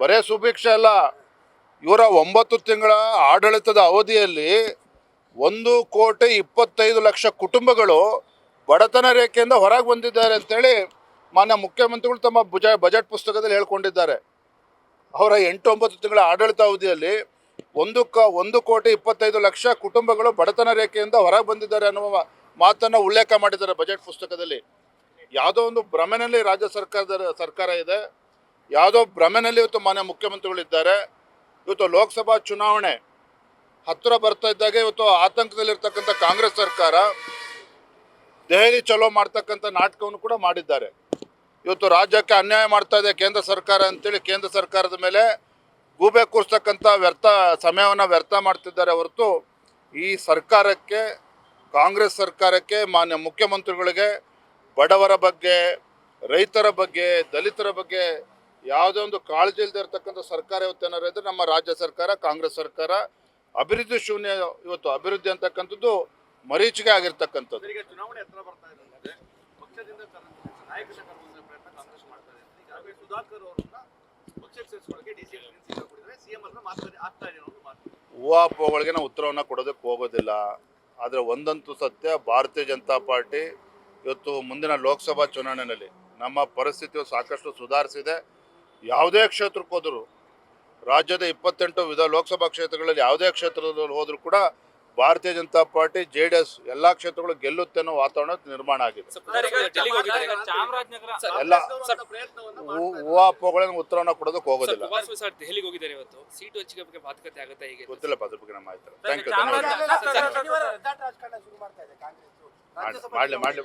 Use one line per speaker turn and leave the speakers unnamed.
ಬರೇ ಸುಭಿಕ್ಷೆ ಅಲ್ಲ. ಇವರ ಒಂಬತ್ತು ತಿಂಗಳ ಆಡಳಿತದ ಅವಧಿಯಲ್ಲಿ ಒಂದು ಕೋಟಿ ಇಪ್ಪತ್ತೈದು ಲಕ್ಷ ಕುಟುಂಬಗಳು ಬಡತನ ರೇಖೆಯಿಂದ ಹೊರಗೆ ಬಂದಿದ್ದಾರೆ ಅಂತೇಳಿ ಮಾನ್ಯ ಮುಖ್ಯಮಂತ್ರಿಗಳು ತಮ್ಮ ಬುಜ ಬಜೆಟ್ ಪುಸ್ತಕದಲ್ಲಿ ಹೇಳ್ಕೊಂಡಿದ್ದಾರೆ. ಅವರ ಎಂಟು ಒಂಬತ್ತು ತಿಂಗಳ ಆಡಳಿತ ಅವಧಿಯಲ್ಲಿ ಒಂದು ಕ, ಒಂದು ಕೋಟಿ ಇಪ್ಪತ್ತೈದು ಲಕ್ಷ ಕುಟುಂಬಗಳು ಬಡತನ ರೇಖೆಯಿಂದ ಹೊರಗೆ ಬಂದಿದ್ದಾರೆ ಅನ್ನುವ ಮಾತನ್ನು ಉಲ್ಲೇಖ ಮಾಡಿದ್ದಾರೆ ಬಜೆಟ್ ಪುಸ್ತಕದಲ್ಲಿ. ಯಾವುದೋ ಒಂದು ಭ್ರಮೆನಲ್ಲಿ ರಾಜ್ಯ ಸರ್ಕಾರದ, ಸರ್ಕಾರ ಇದೆ. ಯಾವುದೋ ಭ್ರಮೆನಲ್ಲಿ ಇವತ್ತು ಮಾನ್ಯ ಮುಖ್ಯಮಂತ್ರಿಗಳಿದ್ದಾರೆ. ಇವತ್ತು ಲೋಕಸಭಾ ಚುನಾವಣೆ ಹತ್ತಿರ ಬರ್ತಾ ಇದ್ದಾಗ ಇವತ್ತು ಆತಂಕದಲ್ಲಿರ್ತಕ್ಕಂಥ ಕಾಂಗ್ರೆಸ್ ಸರ್ಕಾರ ದೆಹಲಿ ಚಲೋ ಮಾಡ್ತಕ್ಕಂಥ ನಾಟಕವನ್ನು ಕೂಡ ಮಾಡಿದ್ದಾರೆ. ಇವತ್ತು ರಾಜ್ಯಕ್ಕೆ ಅನ್ಯಾಯ ಮಾಡ್ತಾ ಇದೆ ಕೇಂದ್ರ ಸರ್ಕಾರ ಅಂತೇಳಿ ಕೇಂದ್ರ ಸರ್ಕಾರದ ಮೇಲೆ ಗೂಬೆ ಕೂರಿಸ್ತಕ್ಕಂಥ ವ್ಯರ್ಥ, ಸಮಯವನ್ನು ವ್ಯರ್ಥ ಮಾಡ್ತಿದ್ದಾರೆ ಹೊರತು ಈ ಸರ್ಕಾರಕ್ಕೆ, ಕಾಂಗ್ರೆಸ್ ಸರ್ಕಾರಕ್ಕೆ, ಮಾನ್ಯ ಮುಖ್ಯಮಂತ್ರಿಗಳಿಗೆ, ಬಡವರ ಬಗ್ಗೆ, ರೈತರ ಬಗ್ಗೆ, ದಲಿತರ ಬಗ್ಗೆ ಯಾವುದೇ ಒಂದು ಕಾಳಜಿ ಇಲ್ಲದೆ ಇರತಕ್ಕಂಥ ಸರ್ಕಾರ ಇವತ್ತೇನಾರು ಇದ್ರೆ ನಮ್ಮ ರಾಜ್ಯ ಸರ್ಕಾರ ಕಾಂಗ್ರೆಸ್ ಸರ್ಕಾರ ಅಭಿವೃದ್ಧಿ ಶೂನ್ಯ ಇವತ್ತು ಅಭಿವೃದ್ಧಿ ಅಂತಕ್ಕಂಥದ್ದು ಮರೀಚಿಗೆ ಆಗಿರ್ತಕ್ಕಂಥದ್ದು. ಊಹಾಪೋಹಗಳಿಗೆ ನಾವು ಉತ್ತರವನ್ನು ಕೊಡೋದಕ್ಕೆ ಹೋಗೋದಿಲ್ಲ. ಆದರೆ ಒಂದಂತೂ ಸತ್ಯ ಭಾರತೀಯ ಜನತಾ ಪಾರ್ಟಿ ಇವತ್ತು ಮುಂದಿನ ಲೋಕಸಭಾ ಚುನಾವಣೆಯಲ್ಲಿ ನಮ್ಮ ಪರಿಸ್ಥಿತಿಯು ಸಾಕಷ್ಟು ಸುಧಾರಿಸಿದೆ. ಯಾವುದೇ ಕ್ಷೇತ್ರಕ್ಕೆ ಹೋದರೂ ರಾಜ್ಯದ ಇಪ್ಪತ್ತೆಂಟು ವಿಧ ಲೋಕಸಭಾ ಕ್ಷೇತ್ರಗಳಲ್ಲಿ ಯಾವುದೇ ಕ್ಷೇತ್ರದಲ್ಲಿ ಹೋದರೂ ಕೂಡ Bharatiya Janata Party J D S ಎಲ್ಲ ಕ್ಷೇತ್ರಗಳು ಗೆಲ್ಲುತ್ತೆ ಅನ್ನೋ ವಾತಾವರಣ ನಿರ್ಮಾಣ ಆಗಿದೆ. ಎಲ್ಲ ಊಹಾಪೋಹಗಳಿಗೆ ಉತ್ತರವನ್ನು ಕೊಡೋದಕ್ಕೆ ಹೋಗೋದಿಲ್ಲ.
ಕುಮಾರಸ್ವಾಮಿ ಸರ್ ದೆಹಲಿಗೆ ಹೋಗಿದ್ದಾರೆ ಇವತ್ತು. ಸೀಟು ಹಂಚಿಕೆ ಬಗ್ಗೆ ಮಾತುಕತೆ ಆಗುತ್ತೆ ಹೀಗೆ?
ಗೊತ್ತಿಲ್ಲ ಅದ್ರ ಬಗ್ಗೆ ನಮ್ಮ ಆಯ್ತು. ಥ್ಯಾಂಕ್ ಯು
ಚಾಮರಾಜ-
ಧನ್ಯವಾದ
ಸರ್, ಸರ್,
ಶುರು ಮಾಡ್ತಾ ಇದೆ ಕಾಂಗ್ರೆಸ್
ಮಾಡಲಿ ಮಾಡಲಿ